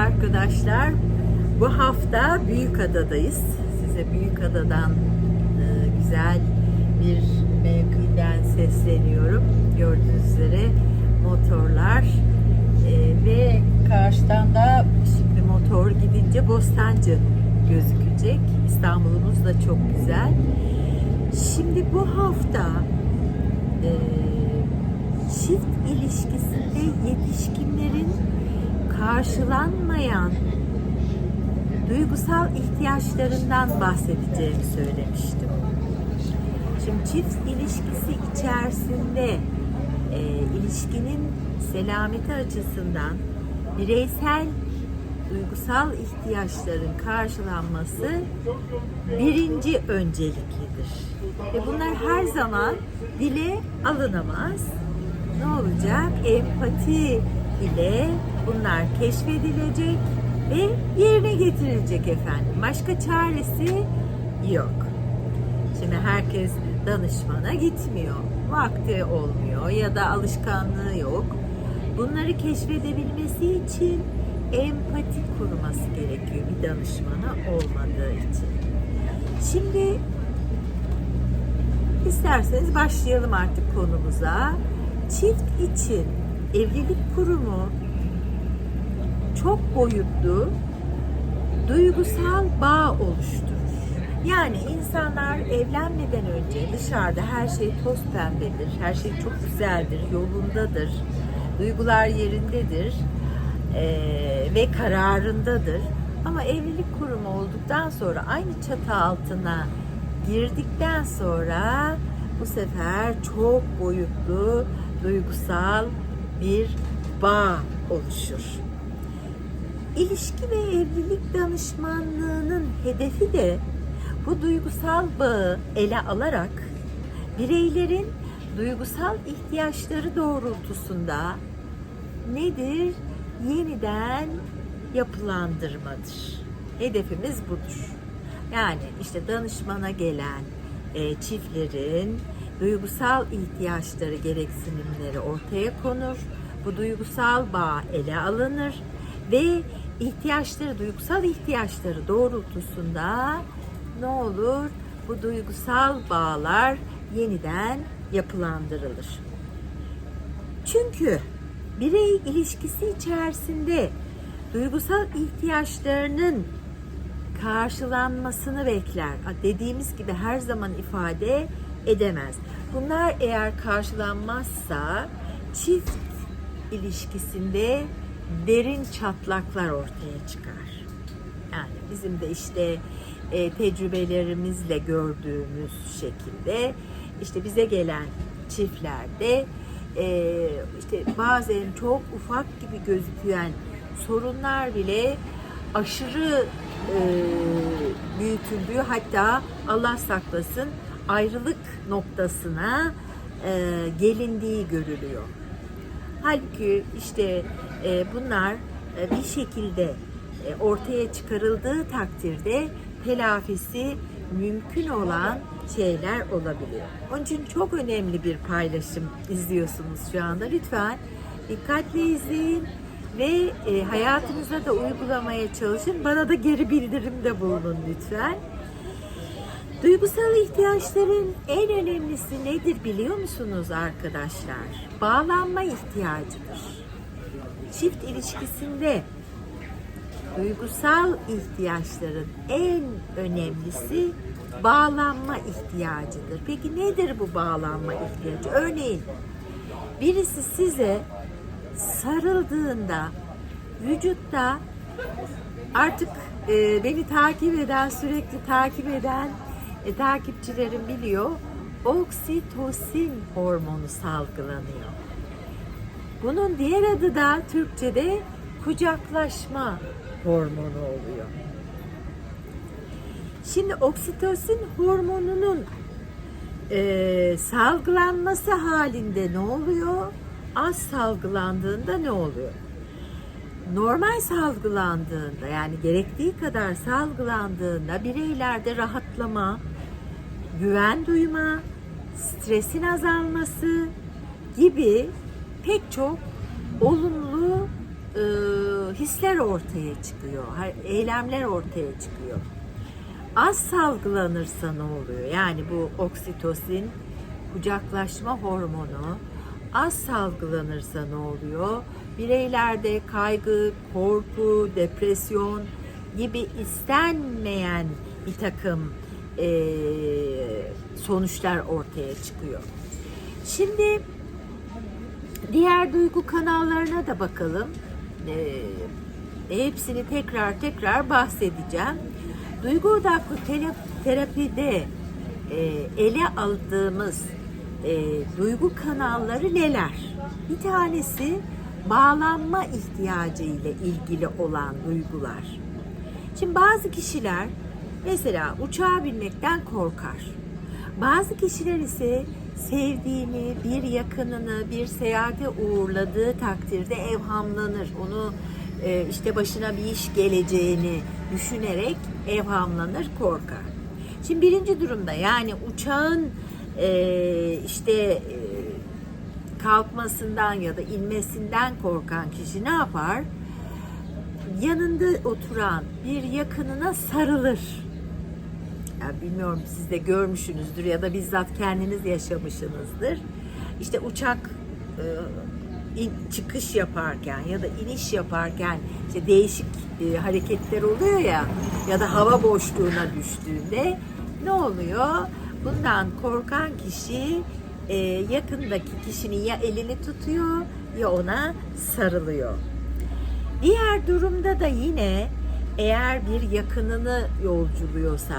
arkadaşlar. Bu hafta Büyükada'dayız. Size Büyükada'dan e, güzel bir mevkiden sesleniyorum. Gördüğünüz üzere motorlar e, ve karşıdan da şimdi motor gidince Bostancı gözükecek. İstanbul'umuz da çok güzel. Şimdi bu hafta e, çift ilişkisinde yetişkinlerin karşılanmayan duygusal ihtiyaçlarından bahsedeceğimi söylemiştim. Şimdi çift ilişkisi içerisinde e, ilişkinin selameti açısından bireysel duygusal ihtiyaçların karşılanması birinci önceliklidir. Ve bunlar her zaman dile alınamaz. Ne olacak? Empati ile bunlar keşfedilecek ve yerine getirilecek efendim. Başka çaresi yok. Şimdi herkes danışmana gitmiyor. Vakti olmuyor ya da alışkanlığı yok. Bunları keşfedebilmesi için empati kurması gerekiyor bir danışmana olmadığı için. Şimdi isterseniz başlayalım artık konumuza. Çift için evlilik kurumu çok boyutlu duygusal bağ oluşturur. Yani insanlar evlenmeden önce dışarıda her şey toz pembedir, her şey çok güzeldir, yolundadır, duygular yerindedir eee, ve kararındadır. Ama evlilik kurumu olduktan sonra aynı çatı altına girdikten sonra bu sefer çok boyutlu duygusal bir bağ oluşur. İlişki ve evlilik danışmanlığının hedefi de bu duygusal bağı ele alarak bireylerin duygusal ihtiyaçları doğrultusunda nedir? Yeniden yapılandırmadır. Hedefimiz budur. Yani işte danışmana gelen e, çiftlerin duygusal ihtiyaçları, gereksinimleri ortaya konur. Bu duygusal bağ ele alınır ve ihtiyaçları, duygusal ihtiyaçları doğrultusunda ne olur? Bu duygusal bağlar yeniden yapılandırılır. Çünkü birey ilişkisi içerisinde duygusal ihtiyaçlarının karşılanmasını bekler. Dediğimiz gibi her zaman ifade edemez. Bunlar eğer karşılanmazsa çift ilişkisinde derin çatlaklar ortaya çıkar. Yani bizim de işte e, tecrübelerimizle gördüğümüz şekilde işte bize gelen çiftlerde e, işte bazen çok ufak gibi gözüken sorunlar bile aşırı e, büyütüldüğü hatta Allah saklasın ayrılık noktasına e, gelindiği görülüyor. Halbuki işte e, bunlar e, bir şekilde e, ortaya çıkarıldığı takdirde telafisi mümkün olan şeyler olabiliyor. Onun için çok önemli bir paylaşım izliyorsunuz şu anda. Lütfen dikkatle izleyin ve e, hayatınıza da uygulamaya çalışın. Bana da geri bildirimde bulunun lütfen. Duygusal ihtiyaçların en önemlisi nedir biliyor musunuz arkadaşlar? Bağlanma ihtiyacıdır. Çift ilişkisinde duygusal ihtiyaçların en önemlisi bağlanma ihtiyacıdır. Peki nedir bu bağlanma ihtiyacı? Örneğin birisi size sarıldığında vücutta artık e, beni takip eden, sürekli takip eden e, takipçilerim biliyor. Oksitosin hormonu salgılanıyor. Bunun diğer adı da Türkçe'de kucaklaşma hormonu oluyor. Şimdi oksitosin hormonunun e, salgılanması halinde ne oluyor? Az salgılandığında ne oluyor? Normal salgılandığında yani gerektiği kadar salgılandığında bireylerde rahatlama, güven duyma, stresin azalması gibi pek çok olumlu e, hisler ortaya çıkıyor, eylemler ortaya çıkıyor. Az salgılanırsa ne oluyor? Yani bu oksitosin, kucaklaşma hormonu az salgılanırsa ne oluyor? Bireylerde kaygı, korku, depresyon gibi istenmeyen bir takım eee, sonuçlar ortaya çıkıyor. Şimdi diğer duygu kanallarına da bakalım. Ee, hepsini tekrar tekrar bahsedeceğim. Duygu odaklı terapide e, ele aldığımız e, duygu kanalları neler? Bir tanesi bağlanma ihtiyacı ile ilgili olan duygular. Şimdi bazı kişiler mesela uçağa binmekten korkar. Bazı kişiler ise sevdiğini, bir yakınını bir seyahate uğurladığı takdirde evhamlanır. Onu e, işte başına bir iş geleceğini düşünerek evhamlanır, korkar. Şimdi birinci durumda yani uçağın e, işte e, kalkmasından ya da inmesinden korkan kişi ne yapar? Yanında oturan bir yakınına sarılır. Ya bilmiyorum siz de görmüşsünüzdür ya da bizzat kendiniz yaşamışsınızdır. İşte uçak e, in- çıkış yaparken ya da iniş yaparken işte değişik e, hareketler oluyor ya ya da hava boşluğuna düştüğünde ne oluyor? Bundan korkan kişi e, yakındaki kişinin ya elini tutuyor ya ona sarılıyor. Diğer durumda da yine eğer bir yakınını yolculuyorsa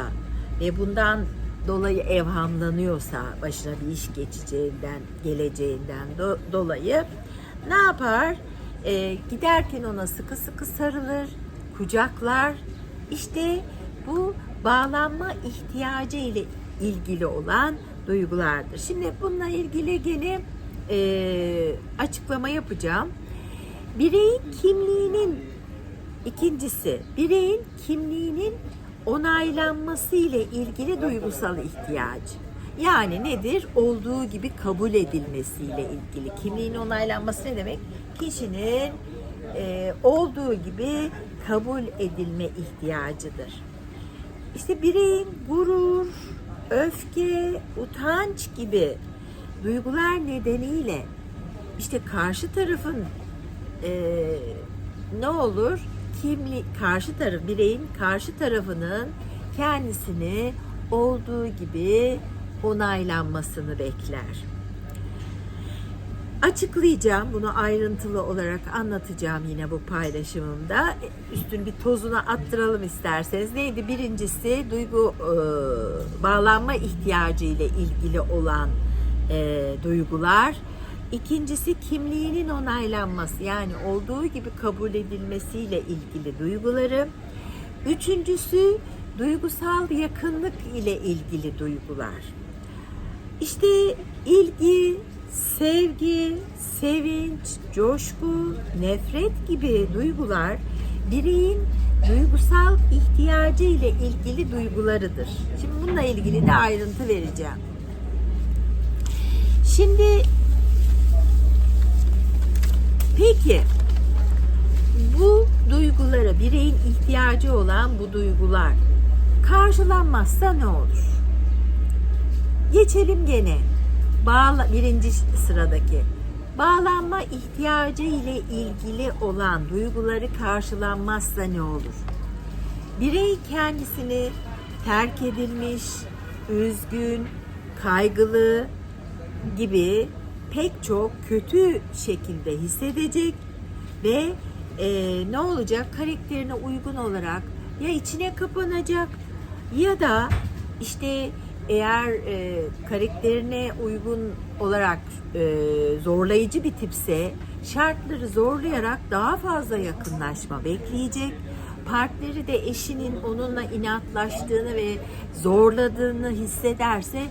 ve bundan dolayı evhamlanıyorsa başına bir iş geçeceğinden, geleceğinden do- dolayı ne yapar? Ee, giderken ona sıkı sıkı sarılır, kucaklar. İşte bu bağlanma ihtiyacı ile ilgili olan duygulardır. Şimdi bununla ilgili gene e, açıklama yapacağım. Bireyin kimliğinin ikincisi bireyin kimliğinin onaylanması ile ilgili duygusal ihtiyacı. Yani nedir? Olduğu gibi kabul edilmesiyle ilgili. Kimliğin onaylanması ne demek? Kişinin e, olduğu gibi kabul edilme ihtiyacıdır. İşte bireyin gurur, öfke, utanç gibi duygular nedeniyle işte karşı tarafın eee, ne olur kimli karşı taraf bireyin karşı tarafının kendisini olduğu gibi onaylanmasını bekler. Açıklayacağım bunu ayrıntılı olarak anlatacağım yine bu paylaşımımda. Üstün bir tozuna attıralım isterseniz. Neydi? Birincisi duygu e, bağlanma ihtiyacı ile ilgili olan e, duygular. İkincisi kimliğinin onaylanması yani olduğu gibi kabul edilmesiyle ilgili duyguları. Üçüncüsü duygusal yakınlık ile ilgili duygular. İşte ilgi, sevgi, sevinç, coşku, nefret gibi duygular bireyin duygusal ihtiyacı ile ilgili duygularıdır. Şimdi bununla ilgili de ayrıntı vereceğim. Şimdi peki bu duygulara bireyin ihtiyacı olan bu duygular karşılanmazsa ne olur? Geçelim gene. Bağla, birinci sıradaki. Bağlanma ihtiyacı ile ilgili olan duyguları karşılanmazsa ne olur? Birey kendisini terk edilmiş, üzgün, kaygılı gibi pek çok kötü şekilde hissedecek ve e, ne olacak? Karakterine uygun olarak ya içine kapanacak ya da işte eğer e, karakterine uygun olarak e, zorlayıcı bir tipse şartları zorlayarak daha fazla yakınlaşma bekleyecek. Partneri de eşinin onunla inatlaştığını ve zorladığını hissederse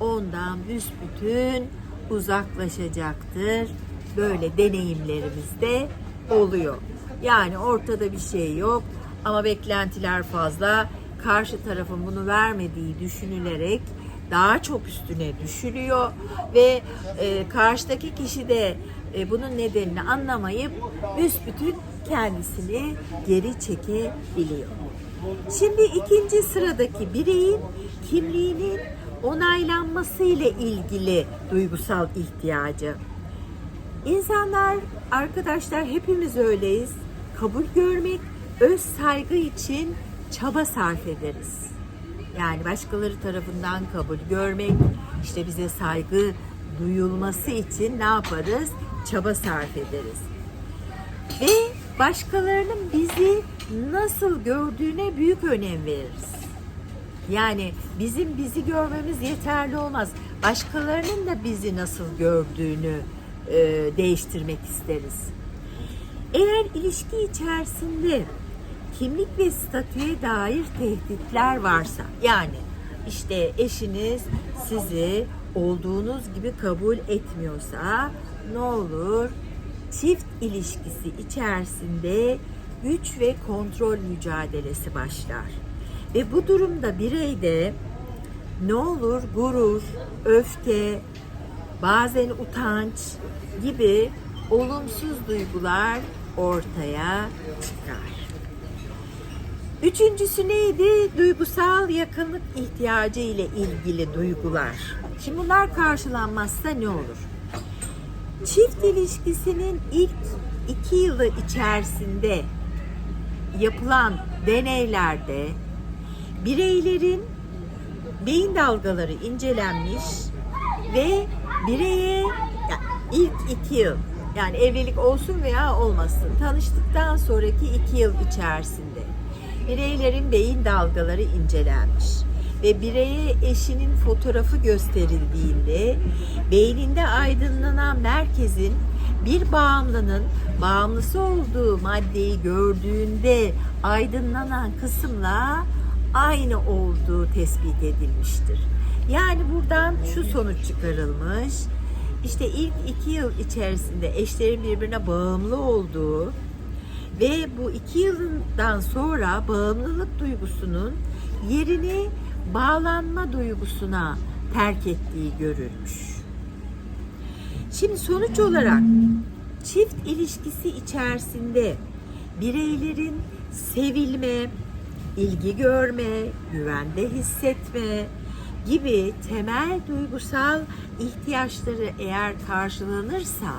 ondan büsbütün uzaklaşacaktır. Böyle deneyimlerimiz de oluyor. Yani ortada bir şey yok ama beklentiler fazla. Karşı tarafın bunu vermediği düşünülerek daha çok üstüne düşülüyor ve e, karşıdaki kişi de e, bunun nedenini anlamayıp büsbütün kendisini geri çekebiliyor. Şimdi ikinci sıradaki bireyin kimliğinin onaylanması ile ilgili duygusal ihtiyacı. İnsanlar, arkadaşlar hepimiz öyleyiz. Kabul görmek, öz saygı için çaba sarf ederiz. Yani başkaları tarafından kabul görmek, işte bize saygı duyulması için ne yaparız? Çaba sarf ederiz. Ve başkalarının bizi nasıl gördüğüne büyük önem veririz. Yani bizim bizi görmemiz yeterli olmaz. Başkalarının da bizi nasıl gördüğünü e, değiştirmek isteriz. Eğer ilişki içerisinde kimlik ve statüye dair tehditler varsa, yani işte eşiniz sizi olduğunuz gibi kabul etmiyorsa ne olur? Çift ilişkisi içerisinde güç ve kontrol mücadelesi başlar. Ve bu durumda bireyde ne olur gurur, öfke, bazen utanç gibi olumsuz duygular ortaya çıkar. Üçüncüsü neydi? Duygusal yakınlık ihtiyacı ile ilgili duygular. Şimdi bunlar karşılanmazsa ne olur? Çift ilişkisinin ilk iki yılı içerisinde yapılan deneylerde bireylerin beyin dalgaları incelenmiş ve bireye ilk iki yıl yani evlilik olsun veya olmasın tanıştıktan sonraki iki yıl içerisinde bireylerin beyin dalgaları incelenmiş ve bireye eşinin fotoğrafı gösterildiğinde beyninde aydınlanan merkezin bir bağımlının bağımlısı olduğu maddeyi gördüğünde aydınlanan kısımla aynı olduğu tespit edilmiştir. Yani buradan şu sonuç çıkarılmış. İşte ilk iki yıl içerisinde eşlerin birbirine bağımlı olduğu ve bu iki yıldan sonra bağımlılık duygusunun yerini bağlanma duygusuna terk ettiği görülmüş. Şimdi sonuç olarak çift ilişkisi içerisinde bireylerin sevilme, ilgi görme, güvende hissetme gibi temel duygusal ihtiyaçları eğer karşılanırsa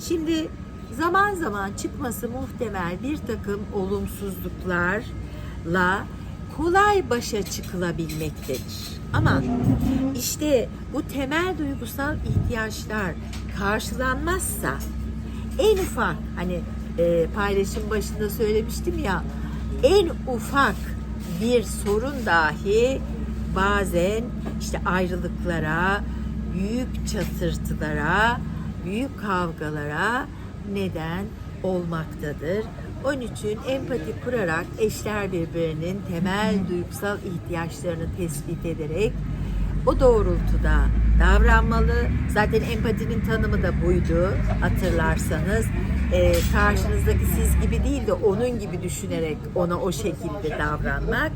şimdi zaman zaman çıkması muhtemel bir takım olumsuzluklarla kolay başa çıkılabilmektedir. Ama işte bu temel duygusal ihtiyaçlar karşılanmazsa en ufak hani e, paylaşım başında söylemiştim ya en ufak bir sorun dahi bazen işte ayrılıklara, büyük çatırtılara, büyük kavgalara neden olmaktadır. Onun için empati kurarak eşler birbirinin temel duygusal ihtiyaçlarını tespit ederek o doğrultuda davranmalı. Zaten empatinin tanımı da buydu hatırlarsanız. Ee, karşınızdaki siz gibi değil de onun gibi düşünerek ona o şekilde davranmak.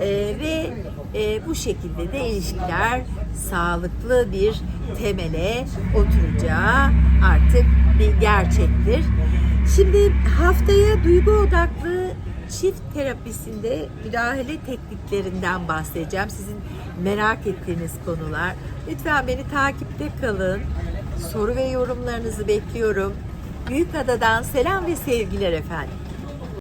Ee, ve e, bu şekilde de ilişkiler sağlıklı bir temele oturacağı artık bir gerçektir. Şimdi haftaya duygu odaklı çift terapisinde müdahale tekniklerinden bahsedeceğim. Sizin merak ettiğiniz konular. Lütfen beni takipte kalın. Soru ve yorumlarınızı bekliyorum. Büyükada'dan selam ve sevgiler efendim.